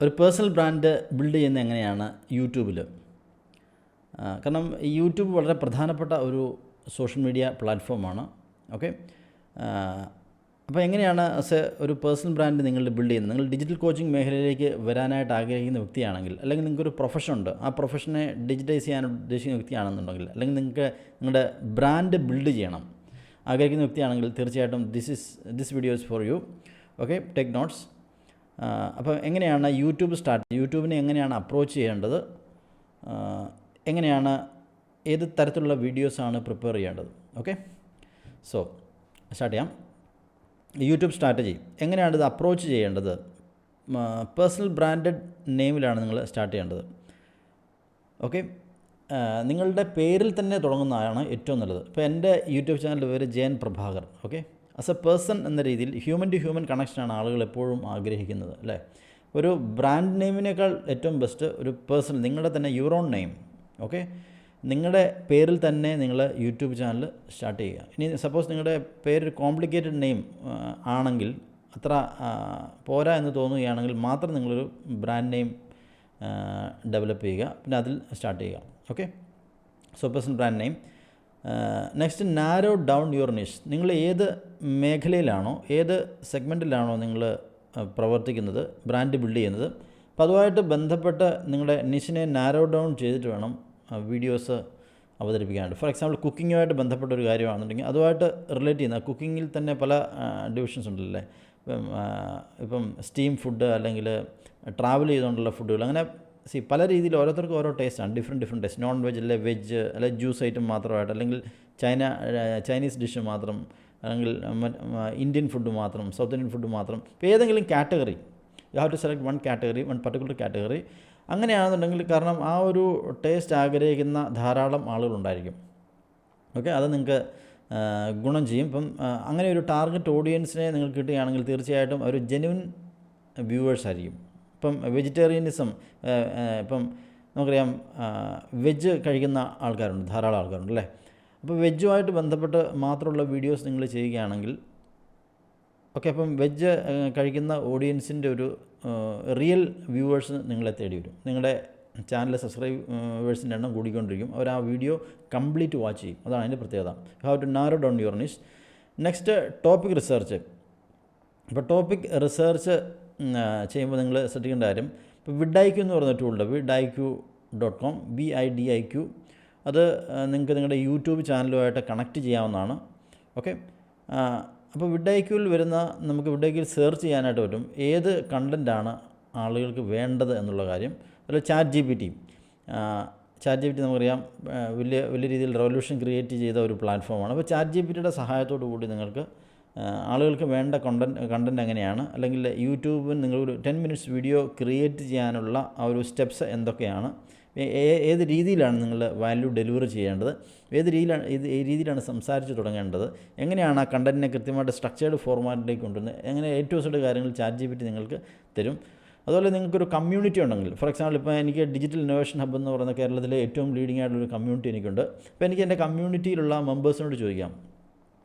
ഒരു personal brand build ചെയ്യുന്നത് എങ്ങനെയാണ് യൂട്യൂബിൽ കാരണം യൂട്യൂബ് വളരെ പ്രധാനപ്പെട്ട ഒരു സോഷ്യൽ മീഡിയ പ്ലാറ്റ്ഫോമാണ് ഓക്കെ അപ്പോൾ എങ്ങനെയാണ് സർ ഒരു പേഴ്സണൽ ബ്രാൻഡ് നിങ്ങൾ ബിൽഡ് ചെയ്യുന്നത്? നിങ്ങൾ ഡിജിറ്റൽ കോച്ചിങ് മേഖലയിലേക്ക് വരാനായിട്ട് ആഗ്രഹിക്കുന്ന വ്യക്തിയാണെങ്കിൽ അല്ലെങ്കിൽ നിങ്ങൾക്കൊരു പ്രൊഫഷൻ ഉണ്ട് ആ പ്രൊഫഷനെ ഡിജിറ്റൈസ് ചെയ്യാൻ ഉദ്ദേശിക്കുന്ന വ്യക്തിയാണെന്നുണ്ടെങ്കിൽ അല്ലെങ്കിൽ നിങ്ങൾക്ക് നിങ്ങളുടെ ബ്രാൻഡ് ബിൽഡ് ചെയ്യണം ആഗ്രഹിക്കുന്ന വ്യക്തിയാണെങ്കിൽ തീർച്ചയായിട്ടും this is this video videos for you okay take notes അപ്പോൾ എങ്ങനെയാണ് യൂട്യൂബ് സ്റ്റാർട്ട് യൂട്യൂബിനെ എങ്ങനെയാണ് അപ്രോച്ച് ചെയ്യേണ്ടത്? എങ്ങനെയാണ് ഏത് തരത്തിലുള്ള വീഡിയോസാണ് പ്രിപ്പയർ ചെയ്യേണ്ടത്? ഓക്കെ? സോ സ്റ്റാർട്ട് ചെയ്യാം. YouTube strategy. എങ്ങനെയാണ് ഇത് അപ്രോച്ച് ചെയ്യേണ്ടത്? പേഴ്സണൽ ബ്രാൻഡഡ് നെയിമിലാണ് നിങ്ങൾ സ്റ്റാർട്ട് ചെയ്യേണ്ടത്. ഓക്കെ? നിങ്ങളുടെ പേരിൽ തന്നെ തുടങ്ങുന്നതാണ് ഏറ്റവും നല്ലത്. ഇപ്പോൾ എന്റെ യൂട്യൂബ് ചാനലിന്റെ പേര് Jayan Prabhakar okay? As a person എന്ന രീതിയിൽ ഹ്യൂമൻ ടു ഹ്യൂമൻ കണക്ഷനാണ് ആളുകൾ എപ്പോഴും ആഗ്രഹിക്കുന്നത് അല്ലേ? ഒരു ബ്രാൻഡ് നെയിമിനേക്കാൾ ഏറ്റവും ബെസ്റ്റ് ഒരു പേഴ്സൺ നിങ്ങളുടെ തന്നെ യൂറോൺ നെയിം ഓക്കെ നിങ്ങളുടെ പേരിൽ തന്നെ നിങ്ങൾ യൂട്യൂബ് ചാനൽ സ്റ്റാർട്ട് ചെയ്യുക. ഇനി സപ്പോസ് നിങ്ങളുടെ പേര് കോംപ്ലിക്കേറ്റഡ് നെയിം ആണെങ്കിൽ അത്ര പോരാ എന്ന് തോന്നുകയാണെങ്കിൽ മാത്രം നിങ്ങളൊരു ബ്രാൻഡ് നെയിം ഡെവലപ്പ് ചെയ്യുക. പിന്നെ അതിൽ സ്റ്റാർട്ട് ചെയ്യുക okay so person brand name next narrow down your niche നിങ്ങൾ ഏത് മേഖലയിലാണോ ഏത് സെഗ്മെന്റിലാണോ നിങ്ങൾ പ്രവർത്തിക്കുന്നത് ബ്രാൻഡ് ബിൽഡ് ചെയ്യുന്നത് അപ്പോൾ അതുമായിട്ട് ബന്ധപ്പെട്ട് നിങ്ങളുടെ നിഷിനെ നാരോ ഡൗൺ ചെയ്തിട്ട് വേണം വീഡിയോസ് അവതരിപ്പിക്കാനായിട്ട്. ഫോർ എക്സാമ്പിൾ കുക്കിങ്ങുമായിട്ട് ബന്ധപ്പെട്ട ഒരു കാര്യമാണെന്നുണ്ടെങ്കിൽ അതുമായിട്ട് റിലേറ്റ് ചെയ്യുന്ന കുക്കിങ്ങിൽ തന്നെ പല ഡിവിഷൻസ് ഉണ്ടല്ലേ? ഇപ്പം ഇപ്പം സ്റ്റീം ഫുഡ് അല്ലെങ്കിൽ ട്രാവൽ ചെയ്തുകൊണ്ടുള്ള ഫുഡുകൾ അങ്ങനെ സി പല രീതിയിൽ ഓരോരുത്തർക്കും ഓരോ ടേസ്റ്റാണ് different different taste non veg അല്ലെ വെജ് അല്ലെ ജ്യൂസ് ഐറ്റം മാത്രമായിട്ട് അല്ലെങ്കിൽ ചൈന ചൈനീസ് ഡിഷ് മാത്രം അല്ലെങ്കിൽ ഇന്ത്യൻ ഫുഡ് മാത്രം സൗത്ത് ഇന്ത്യൻ ഫുഡ് മാത്രം. ഇപ്പോൾ ഏതെങ്കിലും category you have to select one category one particular category അങ്ങനെയാണെന്നുണ്ടെങ്കിൽ കാരണം ആ ഒരു ടേസ്റ്റ് ആഗ്രഹിക്കുന്ന ധാരാളം ആളുകളുണ്ടായിരിക്കും ഓക്കെ അത് നിങ്ങൾക്ക് ഗുണം ചെയ്യും. ഇപ്പം അങ്ങനെ ഒരു ടാർഗറ്റ് ഓഡിയൻസിനെ നിങ്ങൾക്ക് കിട്ടുകയാണെങ്കിൽ തീർച്ചയായിട്ടും ഒരു ജെനുവിൻ വ്യൂവേഴ്സ് ആയിരിക്കും. ഇപ്പം വെജിറ്റേറിയനിസം ഇപ്പം നമുക്കറിയാം വെജ് കഴിക്കുന്ന ആൾക്കാരുണ്ട് ധാരാളം ആൾക്കാരുണ്ട് അല്ലേ? അപ്പോൾ വെജുമായിട്ട് ബന്ധപ്പെട്ട് മാത്രമുള്ള വീഡിയോസ് നിങ്ങൾ ചെയ്യുകയാണെങ്കിൽ ഓക്കെ അപ്പം വെജ് കഴിക്കുന്ന ഓഡിയൻസിന്റെ ഒരു റിയൽ വ്യൂവേഴ്സ് നിങ്ങളെ തേടി വരും. നിങ്ങളുടെ ചാനൽ സബ്സ്ക്രൈബേഴ്സിന്റെ എണ്ണം കൂടിക്കൊണ്ടിരിക്കും. അവർ ആ വീഡിയോ കംപ്ലീറ്റ് വാച്ച് ചെയ്യും. അതാണ് അതിന്റെ പ്രത്യേകത. You have to narrow down your niche next topic research ഇപ്പോൾ ടോപ്പിക് റിസർച്ച് ചെയ്യുമ്പോൾ നിങ്ങൾ ശ്രദ്ധിക്കേണ്ട കാര്യം ഇപ്പോൾ വിഡ് എന്ന് പറഞ്ഞ ടൂളുണ്ട് vid dot com V I D I Q അത് നിങ്ങൾക്ക് നിങ്ങളുടെ യൂട്യൂബ് ചാനലുമായിട്ട് കണക്റ്റ് ചെയ്യാവുന്നതാണ്. ഓക്കെ അപ്പോൾ വിഡ് വരുന്ന നമുക്ക് വിഡ് സെർച്ച് ചെയ്യാനായിട്ട് പറ്റും. ഏത് കണ്ടന്റാണ് ആളുകൾക്ക് വേണ്ടത് എന്നുള്ള കാര്യം. അതുപോലെ chat G P T chat G P T നമുക്കറിയാം വലിയ വലിയ രീതിയിൽ റെവല്യൂഷൻ ക്രിയേറ്റ് ചെയ്ത ഒരു പ്ലാറ്റ്ഫോമാണ് അപ്പോൾ ചാറ്റ് ജി പി ടിയുടെ സഹായത്തോടു കൂടി നിങ്ങൾക്ക് ആളുകൾക്ക് വേണ്ട കണ്ടന്റ് കണ്ടന്റ് എങ്ങനെയാണ്? അല്ലെങ്കിൽ യൂട്യൂബിൽ നിങ്ങളൊരു ടെൻ മിനിറ്റ്സ് വീഡിയോ ക്രിയേറ്റ് ചെയ്യാനുള്ള ആ ഒരു സ്റ്റെപ്സ് എന്തൊക്കെയാണ്? ഏത് രീതിയിലാണ് നിങ്ങൾ വാല്യൂ ഡെലിവറി ചെയ്യേണ്ടത്? ഏത് രീതിയിലാണ് ഇത് ഈ രീതിയിലാണ് സംസാരിച്ച് തുടങ്ങേണ്ടത്? എങ്ങനെയാണ് ആ കണ്ടന്റിനെ കൃത്യമായിട്ട് സ്ട്രക്ചേർഡ് ഫോർമാറ്റിലേക്ക് കൊണ്ടുവരുന്നത്? എങ്ങനെ എ ടു സെഡ് കാര്യങ്ങൾ ചാറ്റ് ജി നിങ്ങൾക്ക് തരും? അതുപോലെ നിങ്ങൾക്കൊരു കമ്മ്യൂണിറ്റി ഉണ്ടെങ്കിൽ ഫോർ എക്സാമ്പിൾ ഇപ്പോൾ എനിക്ക് ഡിജിറ്റൽ ഇന്നോവേഷൻ ഹബ് എന്ന് പറയുന്ന കേരളത്തിലെ ഏറ്റവും ലീഡിംഗ് ആയിട്ടുള്ളൊരു കമ്മ്യൂണിറ്റി എനിക്കുണ്ട്. അപ്പോൾ എനിക്ക് എന്റെ കമ്മ്യൂണിറ്റിയിലുള്ള മെമ്പേഴ്സിനോട് ചോദിക്കാം.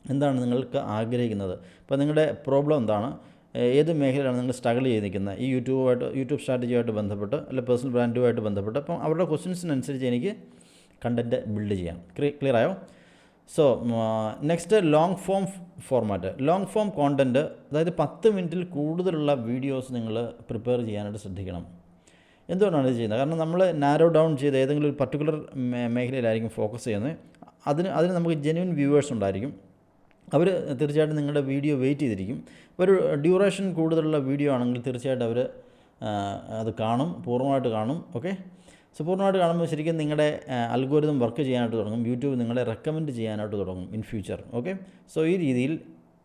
എന്താണ് നിങ്ങൾക്ക് ആഗ്രഹിക്കുന്നത്? അപ്പോൾ നിങ്ങളുടെ പ്രോബ്ലം എന്താണ്? ഏത് മേഖലയിലാണ് നിങ്ങൾ സ്ട്രഗിൾ ചെയ്ത് നിൽക്കുന്നത് ഈ യൂട്യൂബുമായിട്ട് യൂട്യൂബ് സ്ട്രാറ്റജിയുമായിട്ട് ബന്ധപ്പെട്ട് അല്ലെങ്കിൽ പേഴ്സണൽ ബ്രാൻഡുമായിട്ട് ബന്ധപ്പെട്ട് അപ്പം അവരുടെ ക്വസ്റ്റ്യൻസിനനുസരിച്ച് എനിക്ക് കണ്ടന്റ് ബിൽഡ് ചെയ്യാം. ക്ലിയർ ആയോ? So next long form format. Long form content അതായത് പത്ത് മിനിറ്റിൽ കൂടുതലുള്ള വീഡിയോസ് നിങ്ങൾ പ്രിപ്പയർ ചെയ്യാനായിട്ട് ശ്രദ്ധിക്കണം. എന്തുകൊണ്ടാണ് ഇത് ചെയ്യുന്നത്? കാരണം നമ്മൾ നാരോ ഡൗൺ ചെയ്ത് ഏതെങ്കിലും ഒരു പർട്ടിക്കുലർ മേഖലയിലായിരിക്കും ഫോക്കസ് ചെയ്യുന്നത്. അതിന് അതിന് നമുക്ക് ജെന്യൂൻ വ്യൂവേഴ്സ് ഉണ്ടായിരിക്കും. അവർ തീർച്ചയായിട്ടും നിങ്ങളുടെ വീഡിയോ വെയിറ്റ് ചെയ്തിരിക്കും. ഒരു ഡ്യൂറേഷൻ കൂടുതലുള്ള വീഡിയോ ആണെങ്കിൽ തീർച്ചയായിട്ടും അവർ അത് കാണും പൂർണമായിട്ട് കാണും ഓക്കെ സോ പൂർണമായിട്ട് കാണുമ്പോൾ ശരിക്കും നിങ്ങളുടെ അൽഗോരിതം വർക്ക് ചെയ്യാനായിട്ട് തുടങ്ങും. യൂട്യൂബ് നിങ്ങളെ റെക്കമെൻഡ് ചെയ്യാനായിട്ട് തുടങ്ങും ഇൻ ഫ്യൂച്ചർ ഓക്കെ സോ ഈ രീതിയിൽ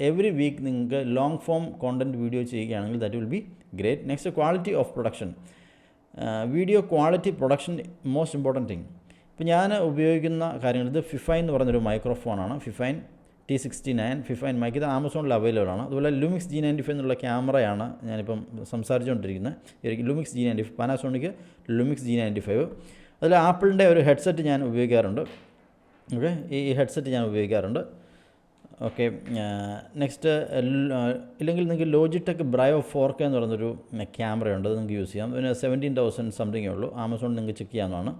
എവറി വീക്ക് നിങ്ങൾക്ക് ലോങ് ഫോം കോണ്ടന്റ് വീഡിയോ ചെയ്യുകയാണെങ്കിൽ that will be great next quality of production video quality production most important thing ഇപ്പോൾ ഞാൻ ഉപയോഗിക്കുന്ന കാര്യങ്ങൾ ഇത് ഫിഫൈൻ എന്ന് പറയുന്നൊരു മൈക്രോഫോണാണ് Fifine T sixty nine Fifine mic ഇത് ആമസോണിൽ അവൈലബിൾ ആണ്. അതുപോലെ ലുമിക്സ് ജി നയന്റി ഫൈവ് എന്നുള്ള ക്യാമറയാണ് ഞാനിപ്പം സംസാരിച്ചുകൊണ്ടിരിക്കുന്നത്. Lumix G ninety five Panasonic Lumix G ninety five അതിൽ ആപ്പിളിന്റെ ഒരു ഹെഡ്സെറ്റ് ഞാൻ ഉപയോഗിക്കാറുണ്ട്. ഓക്കെ ഈ ഹെഡ്സെറ്റ് ഞാൻ ഉപയോഗിക്കാറുണ്ട്. ഓക്കെ നെക്സ്റ്റ് ഇല്ലെങ്കിൽ നിങ്ങൾക്ക് ലോജിടെക് ബ്രയോ ഫോർ കെ എന്ന് പറയുന്നൊരു ക്യാമറയുണ്ട് അത് നിങ്ങൾക്ക് യൂസ് ചെയ്യാം. പിന്നെ സെവന്റീൻ തൗസൻഡ് സംതിങ്ങേ ഉള്ളൂ. ആമസോണിൽ നിങ്ങൾക്ക് ചെക്ക് ചെയ്യാവുന്നതാണ്.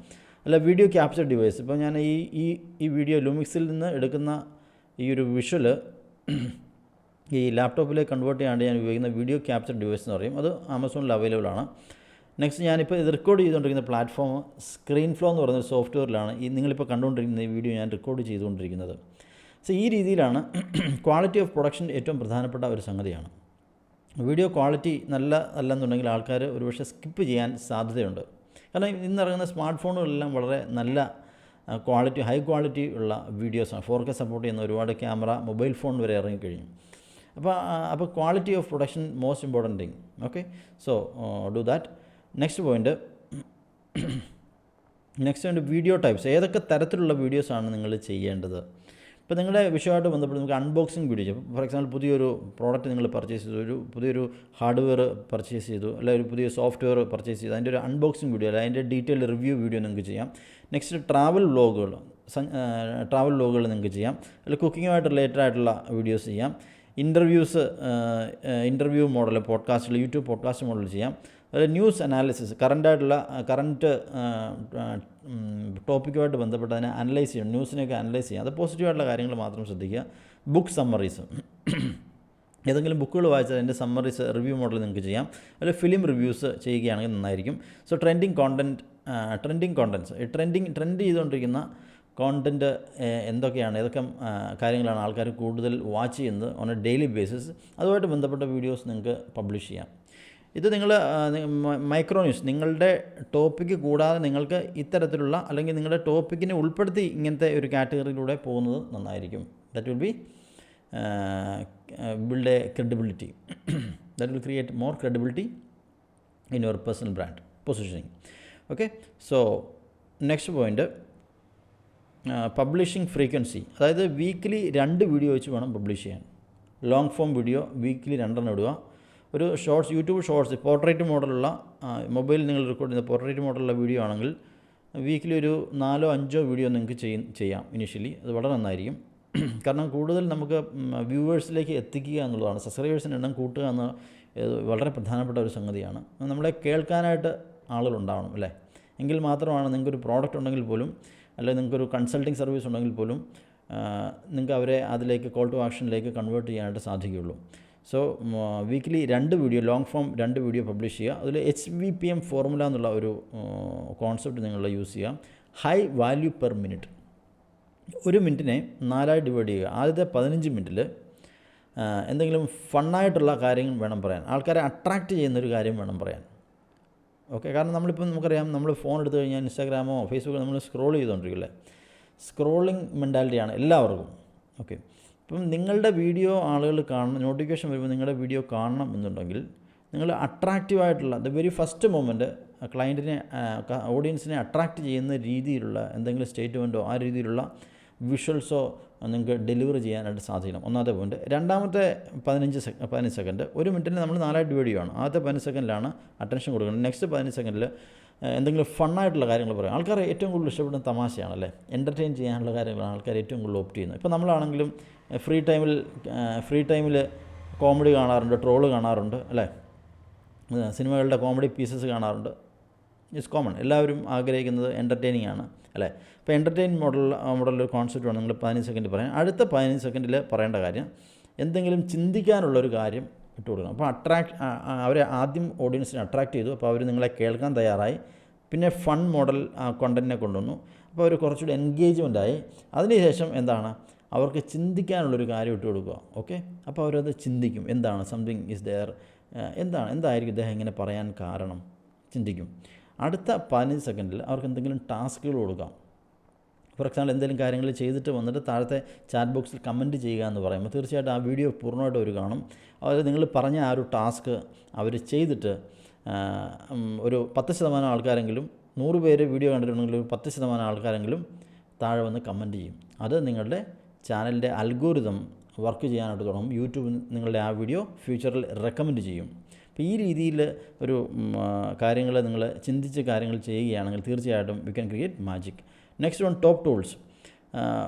അല്ല വീഡിയോ ക്യാപ്ചർ ഡിവൈസ് ഇപ്പോൾ ഞാൻ ഈ ഈ ഈ വീഡിയോ ലുമിക്സിൽ നിന്ന് എടുക്കുന്ന ഈ ഒരു വിഷ്വൽ ഈ ലാപ്ടോപ്പിലേക്ക് കൺവേർട്ട് ചെയ്യാണ്ട് ഞാൻ ഉപയോഗിക്കുന്ന വീഡിയോ ക്യാപ്ചർ ഡിവൈസ് എന്ന് പറയും. അത് ആമസോണിൽ അവൈലബിൾ ആണ്. നെക്സ്റ്റ് ഞാനിപ്പോൾ ഇത് റെക്കോർഡ് ചെയ്തുകൊണ്ടിരിക്കുന്ന പ്ലാറ്റ്ഫോം സ്ക്രീൻ ഫ്ലോ എന്ന് പറയുന്ന സോഫ്റ്റ്വെയറിലാണ് ഈ നിങ്ങളിപ്പോൾ കണ്ടുകൊണ്ടിരിക്കുന്ന ഈ വീഡിയോ ഞാൻ റെക്കോർഡ് ചെയ്തുകൊണ്ടിരിക്കുന്നത്. സോ ഈ രീതിയിലാണ് ക്വാളിറ്റി ഓഫ് പ്രൊഡക്ഷൻ ഏറ്റവും പ്രധാനപ്പെട്ട ഒരു സംഗതിയാണ്. വീഡിയോ ക്വാളിറ്റി നല്ല അല്ലെന്നുണ്ടെങ്കിൽ ആൾക്കാർ ഒരുപക്ഷെ സ്കിപ്പ് ചെയ്യാൻ സാധ്യതയുണ്ട്. കാരണം ഇന്നിറങ്ങുന്ന സ്മാർട്ട് ഫോണുകളെല്ലാം വളരെ നല്ല ക്വാളിറ്റി ഹൈ ക്വാളിറ്റി ഉള്ള വീഡിയോസാണ് ഫോർ കെ സപ്പോർട്ട് ചെയ്യുന്ന ഒരുപാട് ക്യാമറ മൊബൈൽ ഫോൺ വരെ ഇറങ്ങിക്കഴിഞ്ഞു അപ്പോൾ അപ്പോൾ quality of production most important thing okay so do that next point next point video types ഏതൊക്കെ തരത്തിലുള്ള വീഡിയോസാണ് നിങ്ങൾ ചെയ്യേണ്ടത്? ഇപ്പോൾ നിങ്ങളുടെ വിഷയമായിട്ട് ബന്ധപ്പെട്ട് നമുക്ക് അൺബോക്സിങ് വീഡിയോ ചെയ്യും. ഫോർ എക്സാമ്പിൾ പുതിയൊരു പ്രോഡക്റ്റ് നിങ്ങൾ പർച്ചേസ് ചെയ്തു ഒരു പുതിയൊരു ഹാർഡ്വെയർ പർച്ചേസ് ചെയ്തു അല്ലെങ്കിൽ ഒരു പുതിയ സോഫ്റ്റ്വെയർ പർച്ചേസ് ചെയ്തു അതിന്റെ ഒരു അൺബോക്സിങ് വീഡിയോ അല്ലെങ്കിൽ അതിന്റെ ഡീറ്റെയിൽ റിവ്യൂ വീഡിയോ നിങ്ങൾക്ക് ചെയ്യാം. നെക്സ്റ്റ് ട്രാവൽ വ്ലോഗുകൾ ട്രാവൽ വ്ലോഗുകൾ നിങ്ങൾക്ക് ചെയ്യാം. അല്ലെങ്കിൽ കുക്കിങ്ങുമായിട്ട് റിലേറ്റഡ് ആയിട്ടുള്ള വീഡിയോസ് ചെയ്യാം. ഇന്റർവ്യൂസ് ഇന്റർവ്യൂ മോഡൽ പോഡ്കാസ്റ്റിൽ യൂട്യൂബ് പോഡ്കാസ്റ്റ് മോഡൽ ചെയ്യാം. അതുപോലെ ന്യൂസ് അനാലിസിസ് കറന്റായിട്ടുള്ള കറന്റ് ടോപ്പിക്കുമായിട്ട് ബന്ധപ്പെട്ട് അതിനെ അനലൈസ് ചെയ്യണം ന്യൂസിനെയൊക്കെ അനലൈസ് ചെയ്യാം അത് പോസിറ്റീവായിട്ടുള്ള കാര്യങ്ങൾ മാത്രം ശ്രദ്ധിക്കുക. Book summaries. ഏതെങ്കിലും ബുക്കുകൾ വായിച്ചാൽ അതിന്റെ സമ്മറീസ് റിവ്യൂ മോഡൽ നിങ്ങൾക്ക് ചെയ്യാം. അല്ലെങ്കിൽ ഫിലിം റിവ്യൂസ് ചെയ്യുകയാണെങ്കിൽ നന്നായിരിക്കും. So trending content trending contents ഈ ട്രെൻഡിങ് ട്രെൻഡ് ചെയ്തുകൊണ്ടിരിക്കുന്ന കോണ്ടന്റ് എന്തൊക്കെയാണ് ഏതൊക്കെ കാര്യങ്ങളാണ് ആൾക്കാർ കൂടുതൽ വാച്ച് ചെയ്യുന്നത് ഓൺ എ ഡെയിലി ബേസിസ്. അതുമായിട്ട് ബന്ധപ്പെട്ട വീഡിയോസ് നിങ്ങൾക്ക് പബ്ലിഷ് ചെയ്യാം. ഇത് നിങ്ങൾ മൈക്രോ ന്യൂസ് നിങ്ങളുടെ ടോപ്പിക്ക് കൂടാതെ നിങ്ങൾക്ക് ഇത്തരത്തിലുള്ള അല്ലെങ്കിൽ നിങ്ങളുടെ ടോപ്പിക്കിനെ ഉൾപ്പെടുത്തി ഇങ്ങനത്തെ ഒരു കാറ്റഗറിയിലൂടെ പോകുന്നത് നന്നായിരിക്കും. That will be build a credibility that will create more credibility in your personal brand positioning okay so next point publishing frequency അതായത് വീക്കിലി രണ്ട് വീഡിയോ വെച്ച് വേണം പബ്ലിഷ് ചെയ്യാൻ. ലോങ് ഫോം വീഡിയോ വീക്കിലി രണ്ടെണ്ണം ഇടുക. ഒരു ഷോർട്സ് യൂട്യൂബ് ഷോർട്സ് പോർട്രേറ്റ് മോഡലുള്ള mobile നിങ്ങൾ റെക്കോർഡ് ചെയ്യുന്ന പോർട്രേറ്റ് മോഡലുള്ള വീഡിയോ ആണെങ്കിൽ വീക്കിലി ഒരു നാലോ അഞ്ചോ വീഡിയോ നിങ്ങൾക്ക് ചെയ്യും ചെയ്യാം ഇനിഷ്യലി. അത് വളരെ നന്നായിരിക്കും. കാരണം കൂടുതൽ നമുക്ക് വ്യൂവേഴ്സിലേക്ക് എത്തിക്കുക എന്നുള്ളതാണ്. സബ്സ്ക്രൈബേഴ്സിന്റെ എണ്ണം കൂട്ടുക എന്ന വളരെ പ്രധാനപ്പെട്ട ഒരു സംഗതിയാണ്. നമ്മളെ കേൾക്കാനായിട്ട് ആളുകളുണ്ടാവണം അല്ലേ? എങ്കിൽ മാത്രമാണ് നിങ്ങൾക്കൊരു പ്രോഡക്റ്റ് ഉണ്ടെങ്കിൽ പോലും അല്ലെങ്കിൽ നിങ്ങൾക്കൊരു കൺസൾട്ടിങ് സർവീസ് ഉണ്ടെങ്കിൽ പോലും നിങ്ങൾക്ക് അവരെ അതിലേക്ക് കോൾ ടു ആക്ഷനിലേക്ക് കൺവേർട്ട് ചെയ്യാനായിട്ട് സാധിക്കുകയുള്ളൂ. സോ വീക്ക്ലി രണ്ട് വീഡിയോ ലോങ് ഫോം രണ്ട് വീഡിയോ പബ്ലിഷ് ചെയ്യുക. അതിൽ H V P M formula എന്നുള്ള ഒരു കോൺസെപ്റ്റ് നിങ്ങൾ യൂസ് ചെയ്യുക. ഹൈ വാല്യൂ പെർ മിനിറ്റ് ഒരു മിനിറ്റിനെ നാലായി ഡിവൈഡ് ചെയ്യുക. ആദ്യത്തെ പതിനഞ്ച് മിനിറ്റിൽ എന്തെങ്കിലും ഫണ്ണായിട്ടുള്ള കാര്യങ്ങൾ വേണം പറയാൻ. ആൾക്കാരെ അട്രാക്റ്റ് ചെയ്യുന്നൊരു കാര്യം വേണം പറയാൻ. ഓക്കെ കാരണം നമ്മളിപ്പോൾ നമുക്കറിയാം നമ്മൾ ഫോൺ എടുത്തു കഴിഞ്ഞാൽ ഇൻസ്റ്റാഗ്രാമോ ഫേസ്ബുക്കോ നമ്മൾ സ്ക്രോൾ ചെയ്തുകൊണ്ടിരിക്കില്ലേ സ്ക്രോളിംഗ് മെന്റാലിറ്റിയാണ് എല്ലാവർക്കും. ഓക്കെ ഇപ്പം നിങ്ങളുടെ വീഡിയോ ആളുകൾ കാണണം നോട്ടിഫിക്കേഷൻ വരുമ്പോൾ നിങ്ങളുടെ വീഡിയോ കാണണം എന്നുണ്ടെങ്കിൽ നിങ്ങൾ അട്രാക്റ്റീവായിട്ടുള്ള ദ വെരി ഫസ്റ്റ് മൊമെന്റ് ക്ലയന്റിനെ ഓഡിയൻസിനെ അട്രാക്റ്റ് ചെയ്യുന്ന രീതിയിലുള്ള എന്തെങ്കിലും സ്റ്റേറ്റ്മെന്റോ ആ രീതിയിലുള്ള വിഷ്വൽസോ നിങ്ങൾക്ക് ഡെലിവർ ചെയ്യാനായിട്ട് സാധിക്കണം. ഒന്നാമത്തെ പോയിന്റ് രണ്ടാമത്തെ പതിനഞ്ച് സെക് പതിനഞ്ച് സെക്കൻഡ് ഒരു മിനിറ്റിന് നമ്മൾ നാലായിട്ട് വീഡിയോ ആണ്. ആദ്യത്തെ പതിനഞ്ച് സെക്കൻഡിലാണ് അറ്റൻഷൻ കൊടുക്കുന്നത്. നെക്സ്റ്റ് പതിനഞ്ച് സെക്കൻഡിൽ എന്തെങ്കിലും ഫണ്ണായിട്ടുള്ള കാര്യങ്ങൾ പറയും. ആൾക്കാർ ഏറ്റവും കൂടുതൽ ഇഷ്ടപ്പെടുന്ന തമാശയാണ് അല്ലേ? എന്റർടൈൻ ചെയ്യാനുള്ള കാര്യങ്ങളാണ് ആൾക്കാർ ഏറ്റവും കൂടുതൽ ഓപ്റ്റ് ചെയ്യുന്നത്. ഇപ്പോൾ നമ്മളാണെങ്കിലും ഫ്രീ ടൈമിൽ ഫ്രീ ടൈമിൽ കോമഡി കാണാറുണ്ട് ട്രോൾ കാണാറുണ്ട് അല്ലേ? സിനിമകളുടെ കോമഡി പീസസ് കാണാറുണ്ട്. ഇറ്റ്സ് കോമൺ എല്ലാവരും ആഗ്രഹിക്കുന്നത് എന്റർടൈനിങ് ആണ് അല്ലേ? ഇപ്പോൾ എന്റർടൈൻ മോഡൽ മോഡലൊരു കോൺസെപ്റ്റ് വേണം. നിങ്ങൾ പതിനഞ്ച് സെക്കൻഡ് പറയാം. അടുത്ത പതിനഞ്ച് സെക്കൻഡിൽ പറയേണ്ട കാര്യം എന്തെങ്കിലും ചിന്തിക്കാനുള്ളൊരു കാര്യം ഇട്ട് കൊടുക്കണം അപ്പോൾ അട്രാക്ട് അവരെ ആദ്യം ഓഡിയൻസിനെ അട്രാക്റ്റ് ചെയ്തു. അപ്പോൾ അവർ നിങ്ങളെ കേൾക്കാൻ തയ്യാറായി. പിന്നെ ഫൺ മോഡൽ കണ്ടന്റിനെ കൊണ്ടുവന്നു. അപ്പോൾ അവർ കുറച്ചുകൂടി എൻഗേജ്മെന്റ് ആയി. അതിനുശേഷം എന്താണ്? അവർക്ക് ചിന്തിക്കാനുള്ളൊരു കാര്യം ഇട്ട് കൊടുക്കുക. ഓക്കെ? അപ്പോൾ അവരത് ചിന്തിക്കും. എന്താണ്? സംതിങ് ഇസ് ദെയർ എന്താണ്? എന്തായിരിക്കും ഇദ്ദേഹം ഇങ്ങനെ പറയാൻ കാരണം? ചിന്തിക്കും. അടുത്ത പതിനഞ്ച് സെക്കൻഡിൽ അവർക്ക് എന്തെങ്കിലും ടാസ്കുകൾ കൊടുക്കാം. ഫോർ എക്സാമ്പിൾ എന്തെങ്കിലും കാര്യങ്ങൾ ചെയ്തിട്ട് വന്നിട്ട് താഴത്തെ ചാറ്റ് ബോക്സിൽ കമന്റ് ചെയ്യുക എന്ന് പറയുമ്പോൾ തീർച്ചയായിട്ടും ആ വീഡിയോ പൂർണമായിട്ട് അവർ കാണും. അതായത് നിങ്ങൾ പറഞ്ഞ ആ ഒരു ടാസ്ക് അവർ ചെയ്തിട്ട് ഒരു പത്ത് ശതമാനം ആൾക്കാരെങ്കിലും നൂറ് പേര് വീഡിയോ കണ്ടിട്ടുണ്ടെങ്കിൽ ഒരു പത്ത് ശതമാനം ആൾക്കാരെങ്കിലും താഴെ വന്ന് കമന്റ് ചെയ്യും. അത് നിങ്ങളുടെ ചാനലിന്റെ അൽഗോരിതം വർക്ക് ചെയ്യാനായിട്ട് തുടങ്ങും. യൂട്യൂബ് നിങ്ങളുടെ ആ വീഡിയോ ഫ്യൂച്ചറിൽ റെക്കമെൻഡ് ചെയ്യും. അപ്പോൾ ഈ രീതിയിൽ ഒരു കാര്യങ്ങൾ നിങ്ങൾ ചിന്തിച്ച് കാര്യങ്ങൾ ചെയ്യുകയാണെങ്കിൽ തീർച്ചയായിട്ടും we can create magic next one top tools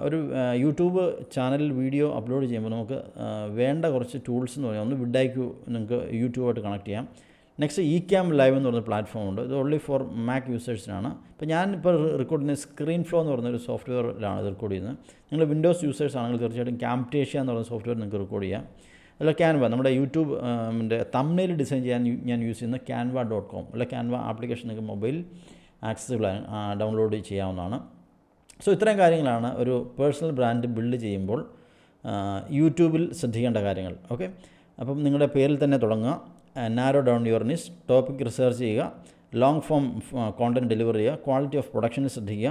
ഒരു യൂട്യൂബ് ചാനലിൽ വീഡിയോ അപ്ലോഡ് ചെയ്യുമ്പോൾ നമുക്ക് വേണ്ട കുറച്ച് ടൂൾസ് എന്ന് പറയാം ഒന്ന് വിഡായിക്കു നിങ്ങൾക്ക് യൂട്യൂബായിട്ട് കണക്ട് ചെയ്യാം. നെക്സ്റ്റ് ഇ ക്യാം ലൈവ് എന്ന് പറയുന്ന പ്ലാറ്റ്ഫോം ഉണ്ട്. ഇത് ഓൺലി ഫോർ മാക് യൂസേഴ്സിനാണ് ഇപ്പോൾ ഞാനിപ്പോൾ റെക്കോർഡ് ചെയ്യുന്ന സ്ക്രീൻ ഫ്ലോ എന്ന് പറയുന്ന ഒരു സോഫ്റ്റ്വെയറിലാണ് ഇത് റെക്കോർഡ് ചെയ്യുന്നത്. നിങ്ങൾ വിൻഡോസ് യൂസേഴ്സ് ആണെങ്കിൽ തീർച്ചയായിട്ടും ക്യാംപ്റ്റേഷ്യ എന്ന് പറയുന്ന സോഫ്റ്റ്വെയർ നിങ്ങൾക്ക് റെക്കോർഡ് ചെയ്യാം. അല്ല ക്യാൻവ നമ്മുടെ യൂട്യൂബ് ന്റെ തമ്മിൽ ഡിസൈൻ ചെയ്യാൻ ഞാൻ യൂസ് ചെയ്യുന്ന ക്യാൻവ ഡോട്ട് കോം അല്ല ക്യാൻവ ആപ്ലിക്കേഷൻ നിങ്ങൾക്ക് മൊബൈൽ ആക്സസിബിൾ ഡൗൺലോഡ് ചെയ്യാവുന്നതാണ്. സോ ഇത്രയും കാര്യങ്ങളാണ് ഒരു പേഴ്സണൽ ബ്രാൻഡ് ബിൽഡ് ചെയ്യുമ്പോൾ യൂട്യൂബിൽ ശ്രദ്ധിക്കേണ്ട കാര്യങ്ങൾ. ഓക്കെ അപ്പം നിങ്ങളുടെ പേരിൽ തന്നെ തുടങ്ങുക. Narrow down your niche topic research ചെയ്യുക. ലോങ് ഫോം കോണ്ടന്റ് ഡെലിവർ ചെയ്യുക. ക്വാളിറ്റി ഓഫ് പ്രൊഡക്ഷൻ ശ്രദ്ധിക്കുക.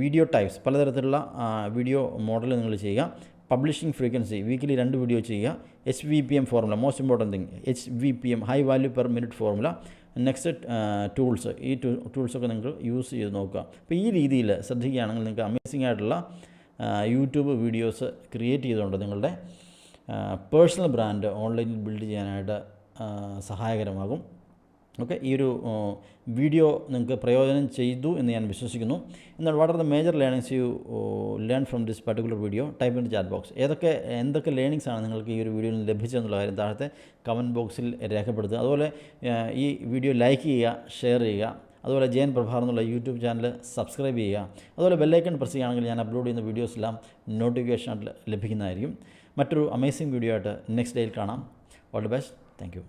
വീഡിയോ ടൈപ്സ് പലതരത്തിലുള്ള വീഡിയോ മോഡൽ നിങ്ങൾ ചെയ്യുക. പബ്ലിഷിംഗ് ഫ്രീക്വൻസി വീക്കിലി രണ്ട് വീഡിയോ ചെയ്യുക. H V P M formula most important thing H V P M high value per minute formula next tools ഈ ടൂൾസൊക്കെ നിങ്ങൾ യൂസ് ചെയ്ത് നോക്കുക. അപ്പോൾ ഈ രീതിയിൽ ശ്രദ്ധിക്കുകയാണെങ്കിൽ നിങ്ങൾക്ക് അമേസിംഗ് ആയിട്ടുള്ള യൂട്യൂബ് വീഡിയോസ് ക്രിയേറ്റ് ചെയ്തുകൊണ്ട് നിങ്ങളുടെ പേഴ്സണൽ ബ്രാൻഡ് ഓൺലൈനിൽ ബിൽഡ് ചെയ്യാനായിട്ട് സഹായകരമാകും. ഓക്കെ ഈ ഒരു വീഡിയോ നിങ്ങൾക്ക് പ്രയോജനം ചെയ്തു എന്ന് ഞാൻ വിശ്വസിക്കുന്നു. എന്നാൽ what are the major learnings you learn from this particular video type in chat box ഏതൊക്കെ എന്തൊക്കെ ലേണിങ്സ് ആണ് നിങ്ങൾക്ക് ഈ ഒരു വീഡിയോയിൽ നിന്ന് ലഭിച്ചതെന്നുള്ള കാര്യം താഴത്തെ കമന്റ് ബോക്സിൽ രേഖപ്പെടുത്തുക. അതുപോലെ ഈ വീഡിയോ ലൈക്ക് ചെയ്യുക ഷെയർ ചെയ്യുക. അതുപോലെ ജയൻ പ്രഭാർ എന്നുള്ള യൂട്യൂബ് ചാനൽ സബ്സ്ക്രൈബ് ചെയ്യുക. അതുപോലെ ബെല്ലൈക്കൺ പ്രസ് ചെയ്യുകയാണെങ്കിൽ ഞാൻ അപ്ലോഡ് ചെയ്യുന്ന വീഡിയോസ് എല്ലാം നോട്ടിഫിക്കേഷൻ ലഭിക്കുന്നതായിരിക്കും. മറ്റൊരു അമേസിംഗ് വീഡിയോ ആയിട്ട് നെക്സ്റ്റ് ഡേയിൽ കാണാം. All the best thank